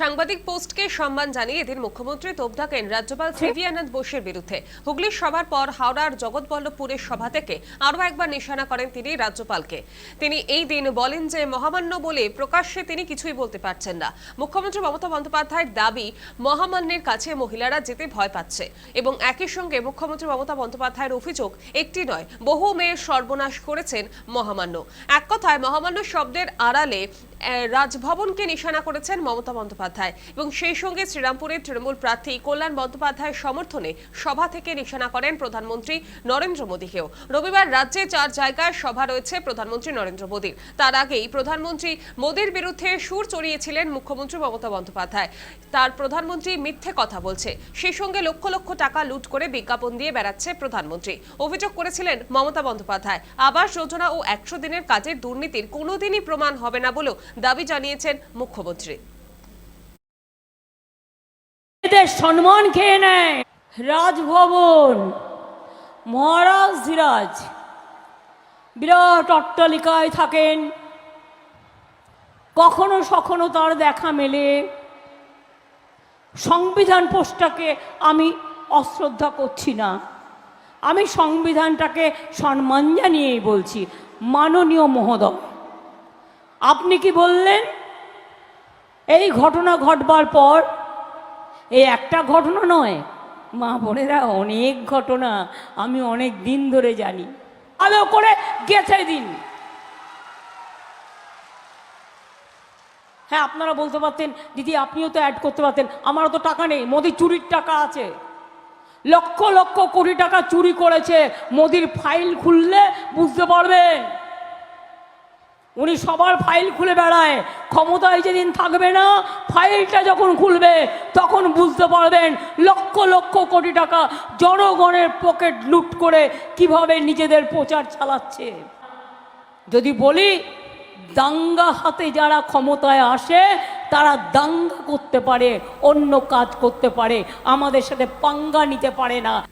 সাংবাদিক পোস্টকে সম্মান জানিয়ে এদিন মুখ্যমন্ত্রী তোপ দাগেন রাজ্যপাল সিভি আনন্দ বোসের বিরুদ্ধে। হুগলির সভার পর হাওড়ার জগৎবল্লভপুরের সভা থেকে আরও একবার নিশানা করেন তিনি রাজ্যপালকে। তিনি এই দিন বলেন যে মহামান্য বলে প্রকাশ্যে তিনি কিছুই বলতে পারছেন না। মুখ্যমন্ত্রী মমতা বন্দ্যোপাধ্যায়ের দাবি মহামান্যের কাছে মহিলারা যেতে ভয় পাচ্ছে এবং একই সঙ্গে মুখ্যমন্ত্রী মমতা বন্দ্যোপাধ্যায়ের অভিযোগ একটি নয় বহু মেয়ের সর্বনাশ করেছেন মহামান্য। এক কথায় মহামান্য শব্দের আড়ালে রাজভবনকে নিশানা করেছেন মমতা বন্দ্যোপাধ্যায় এবং সেই সঙ্গে শ্রীরামপুরের তৃণমূল প্রার্থী কল্যাণ বন্দ্যোপাধ্যায়ের সমর্থনে সভা থেকে নিশানা করেন প্রধানমন্ত্রী নরেন্দ্র মোদীকেও। রবিবার রাজ্যে চার জায়গায় সভা রয়েছে প্রধানমন্ত্রী নরেন্দ্র মোদীর। তার আগেই প্রধানমন্ত্রী মোদীর বিরুদ্ধে সুর চড়িয়েছিলেন মুখ্যমন্ত্রী মমতা বন্দ্যোপাধ্যায়। তার প্রধানমন্ত্রী মিথ্যে কথা বলছে। সেই সঙ্গে লক্ষ লক্ষ টাকা লুট করে বিজ্ঞাপন দিয়ে বেড়াচ্ছে প্রধানমন্ত্রী। অভিযোগ করেছিলেন মমতা বন্দ্যোপাধ্যায়। আবাস যোজনা ও একশো দিনের কাজের দুর্নীতির কোনোদিনই প্রমাণ হবে না বলেও দাবি জানিয়েছেন মুখ্যমন্ত্রী। এদের সম্মান খেয়ে নেয় রাজভবন। মহারাজ ধীরাজ, বিরাট অট্টালিকায় থাকেন। কখনো সখনো তার দেখা মেলে। সংবিধান পোস্টটাকে আমি অশ্রদ্ধা করছি না। আমি সংবিধানটাকে সম্মান জানিয়েই বলছি। মাননীয় মহোদয়। আপনি কি বললেন? এই ঘটনা ঘটবার পর, এই একটা ঘটনা নয়, মা বোনেরা, অনেক ঘটনা আমি অনেক দিন ধরে জানি। আলো করে গেছে দিন। হ্যাঁ আপনারা বলতে পারতেন, দিদি আপনিও তো অ্যাড করতে পারতেন, আমারও তো টাকা নেই মোদি চুরির টাকা আছে। লক্ষ লক্ষ কোটি টাকা চুরি করেছে, মোদির ফাইল খুললে বুঝতে পারবেন। উনি সবার ফাইল খুলে বেড়ায়। ক্ষমতায় যেদিন থাকবে না, ফাইলটা যখন খুলবে, তখন বুঝতে পারবেন লক্ষ লক্ষ কোটি টাকা জনগণের পকেট লুট করে কীভাবে নিজেদের প্রচার চালাচ্ছে। যদি বলি, দাঙ্গা হাতে যারা ক্ষমতায় আসে, তারা দাঙ্গা করতে পারে, অন্য কাজ করতে পারে, আমাদের সাথে পাঙ্গা নিতে পারে না।